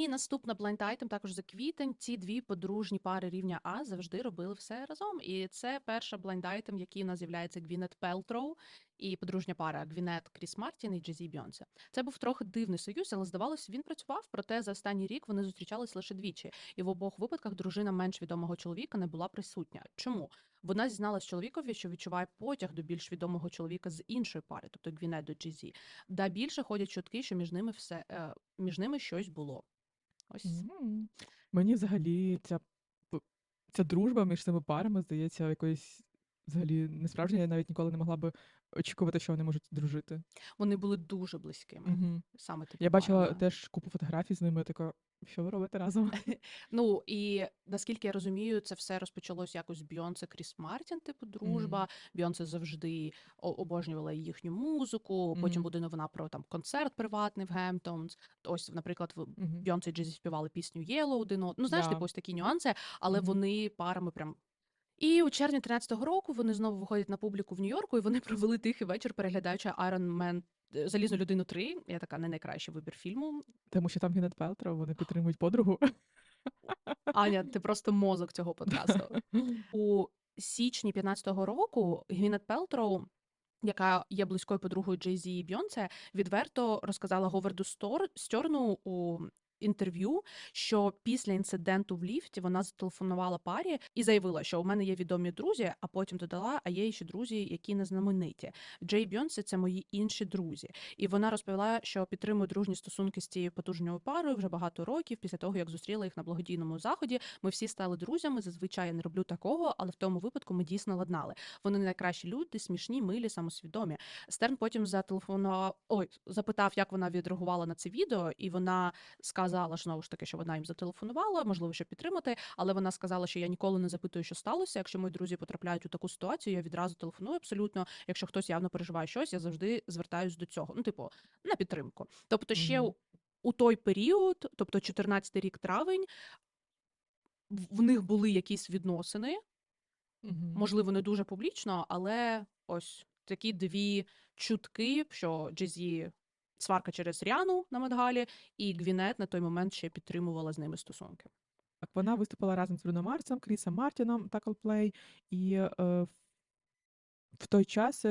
І наступна blind item також за квітень. Ці дві подружні пари рівня А завжди робили все разом. І це перша blind item, який у нас з'являється Гвінет Пелтроу і подружня пара Гвінет Кріс Мартін і Джезі Бьонсе. Це був трохи дивний союз, але здавалося, він працював. Проте за останній рік вони зустрічались лише двічі, і в обох випадках дружина менш відомого чоловіка не була присутня. Чому? Вона зізналась чоловікові, що відчуває потяг до більш відомого чоловіка з іншої пари, тобто Гвінет до Джезі. Да більше ходять чутки, що між ними все е, між ними щось було. Ось М. Мені взагалі ця, ця дружба між цими парами здається якоюсь взагалі несправжня. Я навіть ніколи не могла би очікувати, що вони можуть дружити. вони були дуже близькими. Угу. Саме такі Я бачила да. теж купу фотографій з ними, така, що ви робите разом? Ну і наскільки я розумію, це все розпочалось якось з Бйонсе Кріс Мартін, типу дружба. Бйонсе завжди обожнювала їхню музику. Потім Мгм. буде новина про там концерт приватний в Гемптонс. Ось, наприклад, в Угу. Бйонсе і Джезі співали пісню Yellow один Ну, знаєш, Да. типу ось такі нюанси, але Мгм. вони парами прям. І у червні 13-го року вони знову виходять на публіку в Нью-Йорку, і вони провели тихий вечір, переглядаючи Iron Man е, Залізну людину 3. Я така не найкращий вибір фільму. Тому що там Гінет Пелтро, вони підтримують подругу. Аня, ти просто мозок цього подкасту. У січні 15-го року Гвінет Пелтроу, яка є близькою подругою Джей Зі і Бьонсе, відверто розказала Говарду Стор Стьорну у інтерв'ю, що після інциденту в ліфті вона зателефонувала парі і заявила, що у мене є відомі друзі, а потім додала, а є ще друзі, які не знамениті. Джей Бьонсе це мої інші друзі. І вона розповіла, що підтримує дружні стосунки з цією потужною парою вже багато років. Після того, як зустріла їх на благодійному заході, ми всі стали друзями. Зазвичай я не роблю такого, але в тому випадку ми дійсно ладнали. Вони найкращі люди, смішні, милі, самосвідомі. Стерн потім зателефонував, ой, запитав, як вона відреагувала на це відео, і вона сказала ж знову ж таки, що вона їм зателефонувала, можливо, щоб підтримати, але вона сказала, що я ніколи не запитую, що сталося. Якщо мої друзі потрапляють у таку ситуацію, я відразу телефоную абсолютно. Якщо хтось явно переживає щось, я завжди звертаюсь до цього. Ну, типу, на підтримку. Тобто, ще Мгм. у- у той період, тобто 14-й рік травень, в них були якісь відносини, Мгм. можливо, не дуже публічно, але ось такі дві чутки, що Джезі сварка через Ріану на Медгалі, і Гвінет на той момент ще підтримувала з ними стосунки. Так, вона виступила разом з Бруно Марсом, Крісом Мартіном та Coldplay, і е, в- в той час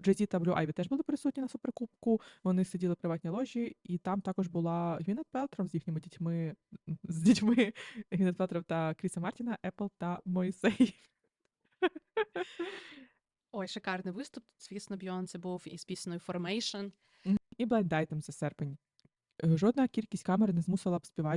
Джезі та Блю Айві теж були присутні на суперкубку. Вони сиділи в приватній ложі, і там також була Гвінет Пелтров з їхніми дітьми, з дітьми Гвінет Пелтров та Кріса Мартіна, Епл та Мойсей. Ой, шикарний виступ. Звісно, Бьонсе був із піснею Formation. І Blind Item за серпень. Е, Жодна кількість камер не змусила б співачку